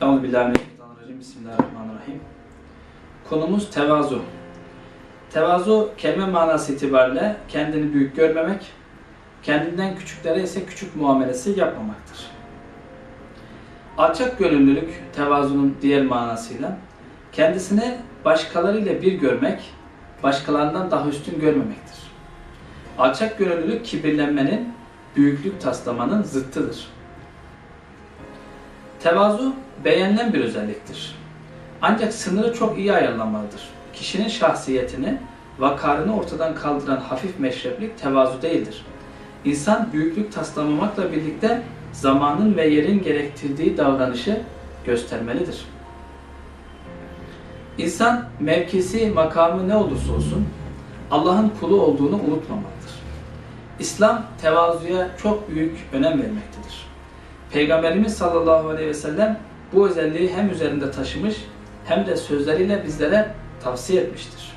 Euzubillahimineşşeytanirracim. Bismillahirrahmanirrahim. Konumuz tevazu. Tevazu kelime manası itibariyle kendini büyük görmemek, kendinden küçüklere ise küçük muamelesi yapmamaktır. Alçak gönüllülük tevazunun diğer manasıyla kendisini başkalarıyla bir görmek, başkalarından daha üstün görmemektir. Alçak gönüllülük kibirlenmenin, büyüklük taslamanın zıttıdır. Tevazu beğenilen bir özelliktir. Ancak sınırı çok iyi ayarlanmalıdır. Kişinin şahsiyetini, vakarını ortadan kaldıran hafif meşreplik tevazu değildir. İnsan büyüklük taslamamakla birlikte zamanın ve yerin gerektirdiği davranışı göstermelidir. İnsan mevkisi, makamı ne olursa olsun Allah'ın kulu olduğunu unutmamalıdır. İslam tevazuya çok büyük önem vermektedir. Peygamberimiz sallallahu aleyhi ve sellem bu özelliği hem üzerinde taşımış hem de sözleriyle bizlere tavsiye etmiştir.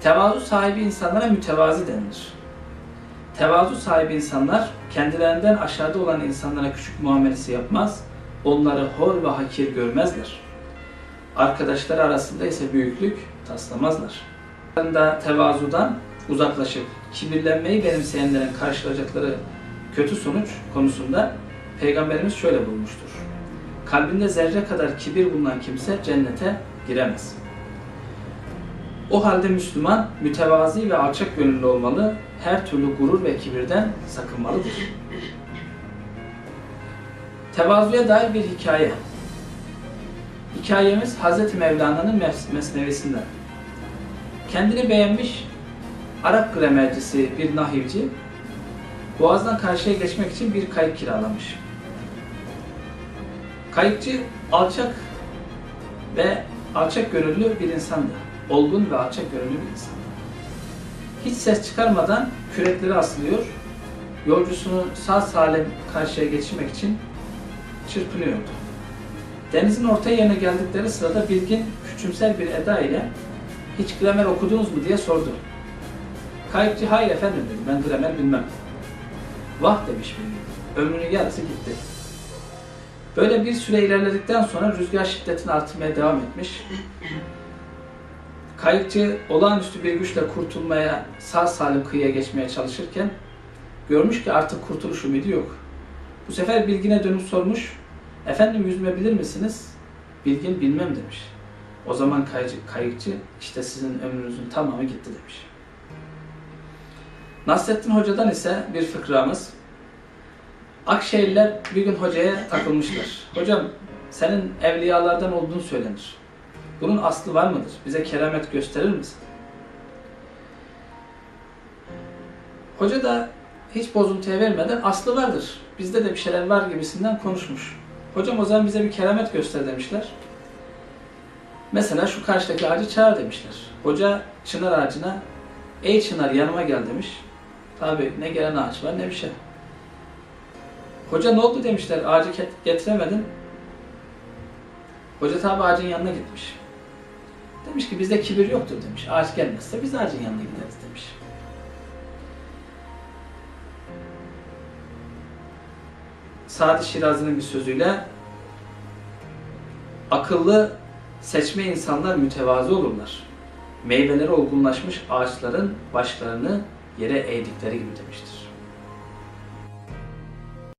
Tevazu sahibi insanlara mütevazi denilir. Tevazu sahibi insanlar kendilerinden aşağıda olan insanlara küçük muamelesi yapmaz, onları hor ve hakir görmezler. Arkadaşları arasında ise büyüklük taslamazlar. Da tevazudan uzaklaşıp kibirlenmeyi benimseyenlerin karşılayacakları kötü sonuç konusunda Peygamberimiz şöyle bulmuştur. Kalbinde zerre kadar kibir bulunan kimse cennete giremez. O halde Müslüman mütevazi ve alçak gönüllü olmalı, her türlü gurur ve kibirden sakınmalıdır. Tevazuya dair bir hikaye. Hikayemiz Hz. Mevlana'nın mes- mesnevisinden. Kendini beğenmiş Arap gramercisi bir nahivci, Boğaz'dan karşıya geçmek için bir kayık kiralamış. Kayıkçı alçak ve alçak gönüllü bir insandı. Olgun ve alçak gönüllü bir insan. Hiç ses çıkarmadan kürekleri asılıyor, yolcusunu sağ salim karşıya geçirmek için çırpınıyordu. Denizin orta yerine geldikleri sırada Bilgin küçümser bir eda ile hiç gramer okudunuz mu diye sordu. Kayıkçı hayır efendim dedi ben gramer bilmem. Vah demiş Bilgin. Ömrünün yarısı gitti. Böyle bir süre ilerledikten sonra rüzgar şiddetini artırmaya devam etmiş. Kayıkçı olağanüstü bir güçle kurtulmaya, sağ salim kıyıya geçmeye çalışırken görmüş ki artık kurtuluş ümidi yok. Bu sefer Bilgin'e dönüp sormuş, efendim yüzme bilir misiniz? Bilgin bilmem demiş. O zaman kayıcı, kayıkçı işte sizin ömrünüzün tamamı gitti demiş. Nasrettin Hoca'dan ise bir fıkramız. Akşehirliler bir gün hocaya takılmışlar. Hocam senin evliyalardan olduğunu söylenir. Bunun aslı var mıdır? Bize keramet gösterir misin? Hoca da hiç bozuntuya vermeden aslı vardır. Bizde de bir şeyler var gibisinden konuşmuş. Hocam o zaman bize bir keramet göster demişler. Mesela şu karşıdaki ağacı çağır demişler. Hoca çınar ağacına ey çınar yanıma gel demiş. Tabi ne gelen ağaç var ne bir şey. Hoca ne oldu demişler ağacı getiremedin. Hoca tabi ağacın yanına gitmiş. Demiş ki bizde kibir yoktur demiş. Ağaç gelmezse biz ağacın yanına gideriz demiş. Sadi Şirazi'nin bir sözüyle akıllı seçme insanlar mütevazı olurlar. Meyveleri olgunlaşmış ağaçların başlarını yere eğdikleri gibi demiştir.